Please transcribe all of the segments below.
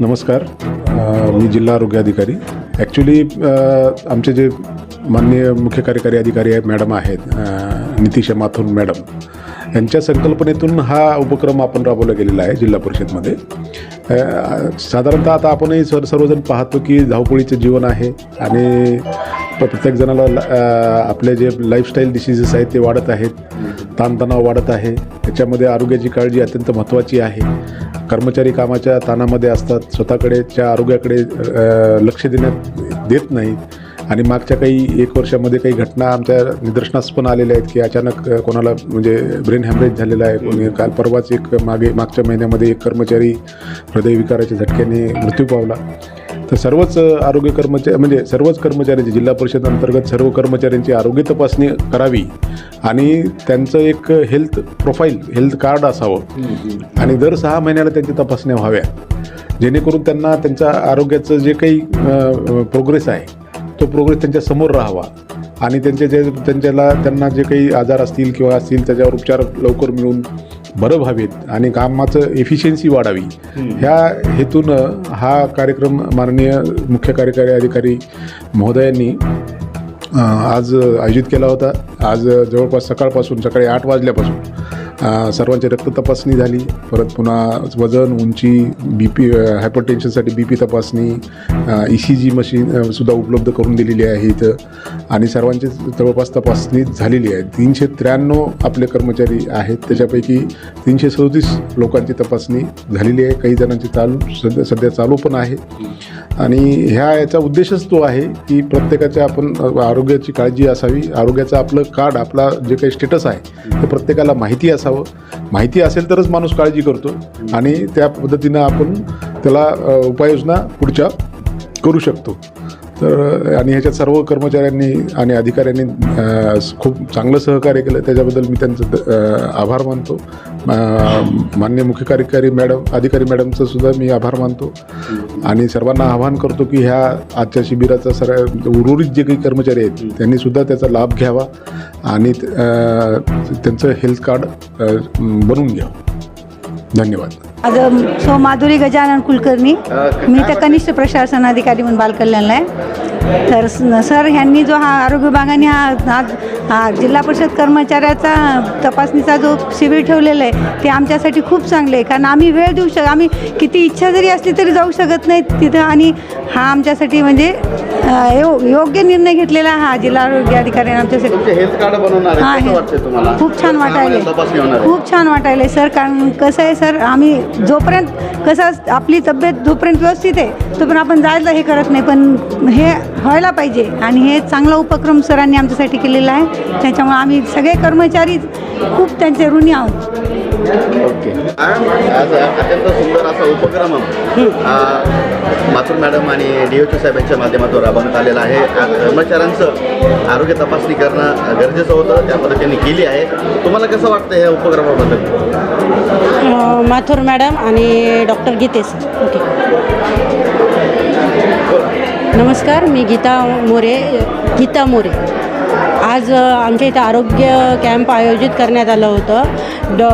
नमस्कार. मी जिल्हा आरोग्य अधिकारी. ॲक्च्युली आमचे जे माननीय मुख्य कार्यकारी अधिकारी आहेत मॅडम आहेत नितीशा माथून मॅडम यांच्या संकल्पनेतून हा उपक्रम आपण राबवला गेलेला आहे जिल्हा परिषदमध्ये. साधारणतः आता आपणही सर सर्वजण पाहतो की धावपळीचं जीवन आहे आणि प्रत्येक जणाला आपले जे लाईफस्टाईल डिसिजेस आहेत ते वाढत आहेत ताणतणाव वाढत आहे. त्याच्यामध्ये आरोग्याची काळजी अत्यंत महत्त्वाची आहे. कर्मचारी कामाच्या ताणामध्ये असतात स्वतःकडेच्या आरोग्याकडे लक्ष देण्यात देत नाहीत. आणि मागच्या काही एक वर्षामध्ये काही घटना आमच्या निदर्शनास पण आलेल्या आहेत की अचानक कोणाला म्हणजे ब्रेन हॅमरेज झालेला आहे. कोणी काल परवाच एक मागे मागच्या महिन्यामध्ये एक कर्मचारी हृदयविकाराच्या झटक्याने मृत्यू पावला. तर सर्वच आरोग्य कर्मचारी म्हणजे सर्वच कर्मचाऱ्यांची जिल्हा परिषद अंतर्गत सर्व कर्मचाऱ्यांची आरोग्य तपासणी करावी. आणि त्यांचं एक हेल्थ प्रोफाईल हेल्थ कार्ड असावं. आणि दर सहा महिन्याला त्यांच्या तपासण्या व्हाव्या. जेणेकरून त्यांना त्यांच्या आरोग्याचं जे काही प्रोग्रेस आहे तो प्रोग्रेस त्यांच्यासमोर राहावा. आणि त्यांचे जे त्यांच्याला त्यांना जे काही आजार असतील किंवा असतील त्याच्यावर उपचार लवकर मिळून बरं व्हावेत आणि कामाचं एफिशियन्सी वाढावी. ह्या हेतून हा कार्यक्रम माननीय मुख्य कार्यकारी अधिकारी महोदयांनी आज आयोजित केला होता. आज जवळपास सकाळपासून सकाळी आठ वाजल्यापासून सर्वांची रक्त तपासणी झाली. परत पुन्हा वजन उंची बी पी हायपरटेन्शनसाठी बी पी तपासणी ई सी जी मशीन सुद्धा उपलब्ध करून दिलेली आहे इथं आणि सर्वांची जवळपास तपासणी झालेली आहे. तीनशे त्र्याण्णव आपले कर्मचारी आहेत. त्याच्यापैकी तीनशे सदतीस लोकांची तपासणी झालेली आहे. काही जणांची चालू सध्या सध्या चालू पण आहे. आणि ह्या याचा उद्देशच तो आहे की प्रत्येकाच्या आपण आरोग्याची काळजी असावी. आरोग्याचं आपलं कार्ड आपला जे काही स्टेटस आहे ते प्रत्येकाला माहिती असावं. माहिती असेल तरच माणूस काळजी करतो आणि त्या पद्धतीनं आपण त्याला उपाययोजना पुढच्या करू शकतो. तर आणि ह्याच्यात सर्व कर्मचाऱ्यांनी आणि अधिकाऱ्यांनी खूप चांगलं सहकार्य केलं. त्याच्याबद्दल मी त्यांचं आभार मानतो. मान्य मुख्य कार्यकारी मॅडम अधिकारी मॅडमचं सुद्धा मी आभार मानतो. आणि सर्वांना आवाहन करतो की ह्या आजच्या शिबिराचा सर उर्वरित जे काही कर्मचारी आहेत त्यांनी सुद्धा त्याचा लाभ घ्यावा आणि त्यांचं हेल्थ कार्ड बनवून घ्यावं. धन्यवाद. आज सो माधुरी गजानन कुलकर्णी मी तर कनिष्ठ प्रशासन अधिकारी म्हणून बालकल्याणला आहे तर सर ह्यांनी जो हा आरोग्य विभागाने हा आज हा जिल्हा परिषद कर्मचाऱ्याचा तपासणीचा जो शिबिर ठेवलेला आहे ते आमच्यासाठी खूप चांगले आहे. कारण आम्ही वेळ देऊ शक आम्ही किती इच्छा जरी असली तरी जाऊ शकत नाही तिथं आणि हा आमच्यासाठी म्हणजे यो- योग्य निर्णय घेतलेला हा जिल्हा आरोग्य अधिकाऱ्याने आमच्यासाठी. खूप छान वाटायले. खूप छान वाटायले सर. कारण कसं आहे सर आम्ही जोपर्यंत कसं आपली तब्येत जोपर्यंत व्यवस्थित आहे तोपर्यंत आपण जायला हे करत नाही. पण हे व्हायला पाहिजे. आणि हे चांगला उपक्रम सरांनी आमच्यासाठी केलेला आहे. त्याच्यामुळे आम्ही सगळे कर्मचारी खूप त्यांचे ऋणी आहोत. ओके. आज अत्यंत सुंदर असा उपक्रम हा माथुर मॅडम आणि डी एच साहेब यांच्या माध्यमातून राबवण्यात आलेला आहे. कर्मचाऱ्यांचं आरोग्य तपासणी करणं गरजेचं होतं. त्या पद्धतीने केली आहे. तुम्हाला कसं वाटतं या उपक्रमाबद्दल? अ, माथुर मॅडम आणि डॉक्टर गीतेश. ओके. नमस्कार मी गीता मोरे गीता मोरे. आज आमच्या इथं आरोग्य कॅम्प आयोजित करण्यात आलं होतं. डॉ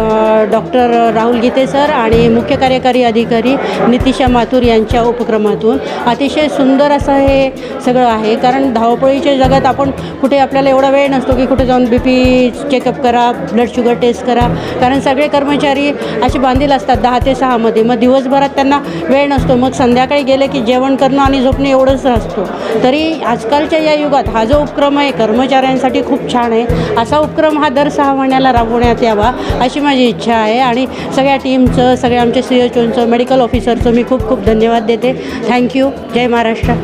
डॉक्टर राहुल गीते सर आणि मुख्य कार्यकारी अधिकारी नितिशा माथुर यांच्या उपक्रमातून. अतिशय सुंदर असं हे सगळं आहे. कारण धावपळीच्या जगात आपण कुठे आपल्याला एवढा वेळ नसतो की कुठे जाऊन बी पी चेकअप करा ब्लड शुगर टेस्ट करा. कारण सगळे कर्मचारी असे बांधील असतात दहा ते सहामध्ये मग दिवसभरात त्यांना वेळ नसतो. मग संध्याकाळी गेले की जेवण करणं आणि झोपणं एवढंच असतो. तरी आजकालच्या या युगात हा जो उपक्रम आहे कर्मचाऱ्यांसाठी खूप छान आहे. असा उपक्रम हा दर सहा महिन्याला राबवण्यात यावा अशी माझी इच्छा आहे आणि सगळ्या टीमचं सगळ्या आमच्या सी एच ओंचं मेडिकल ऑफिसरचं मी खूप खूप धन्यवाद देते. थँक्यू जय महाराष्ट्र.